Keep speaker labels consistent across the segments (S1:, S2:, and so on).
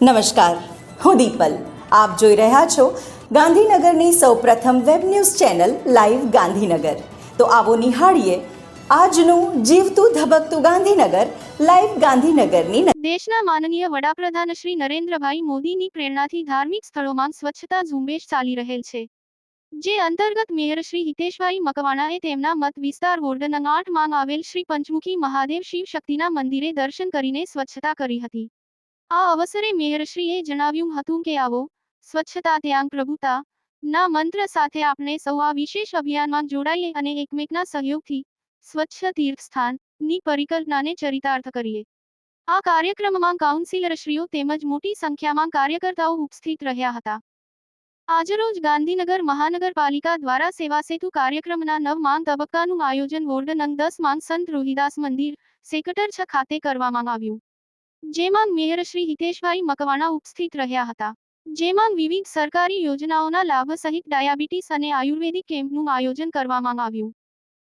S1: નમસ્કાર. હું દીપલ. આપ જોઈ રહ્યા છો ગાંધીનગરની સૌપ્રથમ web news channel live Gandhinagar. તો આવો નિહાળીએ આજનું જીવતું ધબકતું ગાંધીનગર લાઈવ ગાંધીનગરની
S2: દેશના માનનીય વડાપ્રધાન શ્રી નરેન્દ્રભાઈ મોદીની પ્રેરણાથી ધાર્મિક સ્થળોમાં સ્વચ્છતા ઝુંબેશ ચાલી રહેલ છે. જે અંતર્ગત મેયર શ્રી હિતેશભાઈ મકવાણાએ તેમના મત વિસ્તાર વોર્ડ નંગ આઠ માંગ આવેલ શ્રી પંચમુખી મહાદેવ શિવ શક્તિના મંદિરે દર્શન કરીને સ્વચ્છતા કરી હતી. આ અવસરે મેયરશ્રીએ જણાવ્યું હતું કે આવો, સ્વચ્છતા ત્યાં પ્રભુતા, ના મંત્ર સાથે આપણે સૌ આ વિશેષ અભિયાનમાં જોડાઈએ અને એકમેકના સહયોગથી સ્વચ્છ તીર્થસ્થાનની પરિકલ્પનાને ચરિતાર્થ કરીએ. આ કાર્યક્રમમાં કાઉન્સિલરશ્રીઓ તેમજ મોટી સંખ્યામાં કાર્યકર્તાઓ ઉપસ્થિત રહ્યા હતા. આજરોજ ગાંધીનગર મહાનગરપાલિકા દ્વારા સેવા સેતુ કાર્યક્રમના નવ માંગ તબક્કાનું આયોજન વોર્ડ નંગ દસ માંગ સંત રોહિદાસ મંદિર સેક્ટર છ ખાતે કરવામાં આવ્યું. જેમાં મેયર શ્રી હિતેશભાઈ મકવાણા ઉપસ્થિત રહ્યા હતા. જેમાં વિવિધ સરકારી યોજનાઓના લાભ સહિત ડાયાબિટીસ અને આયુર્વેદિક કેમ્પનું આયોજન કરવામાં આવ્યું.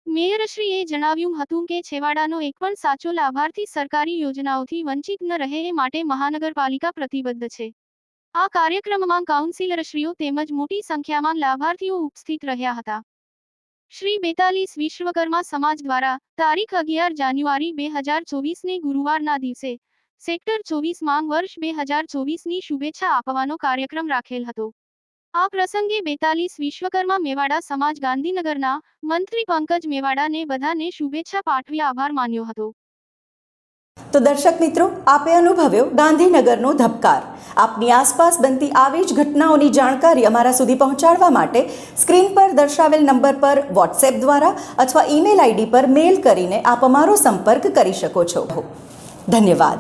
S2: મેયરશ્રીએ જણાવ્યું હતું કે છેવાડાનો એક પણ સાચો લાભાર્થી સરકારી યોજનાઓથી વંચિત ન રહે એ માટે મહાનગરપાલિકા પ્રતિબદ્ધ છે. આ કાર્યક્રમમાં કાઉન્સિલરશ્રીઓ તેમજ મોટી સંખ્યામાં લાભાર્થીઓ ઉપસ્થિત રહ્યા હતા. શ્રી બેતાલીસ વિશ્વકર્મા સમાજ દ્વારા તારીખ અગિયાર જાન્યુઆરી બે હજાર ચોવીસને ગુરુવારના દિવસે સેક્ટર ચોવીસ માંગ વર્ષ બે હજાર ચોવીસની શુભેચ્છા આપવાનો કાર્યક્રમ રાખેલ હતો. આ પ્રસંગે બેતાલીસ વિશ્વકર્મા મેવાડા સમાજ ગાંધીનગરના મંત્રી પંકજ મેવાડાને બધાને શુભેચ્છા પાઠવી આભાર માન્યો હતો.
S1: તો દર્શક મિત્રો, આપે અનુભવ્યો ગાંધીનગરનો ધબકાર. આપની આસપાસ બનતી આવી જ ઘટનાઓની જાણકારી અમારા સુધી પહોંચાડવા માટે સ્ક્રીન પર દર્શાવેલ નંબર પર વોટ્સએપ દ્વારા અથવા ઈમેલ આઈડી પર મેલ કરીને આપ અમારો સંપર્ક કરી શકો છો. ધન્યવાદ.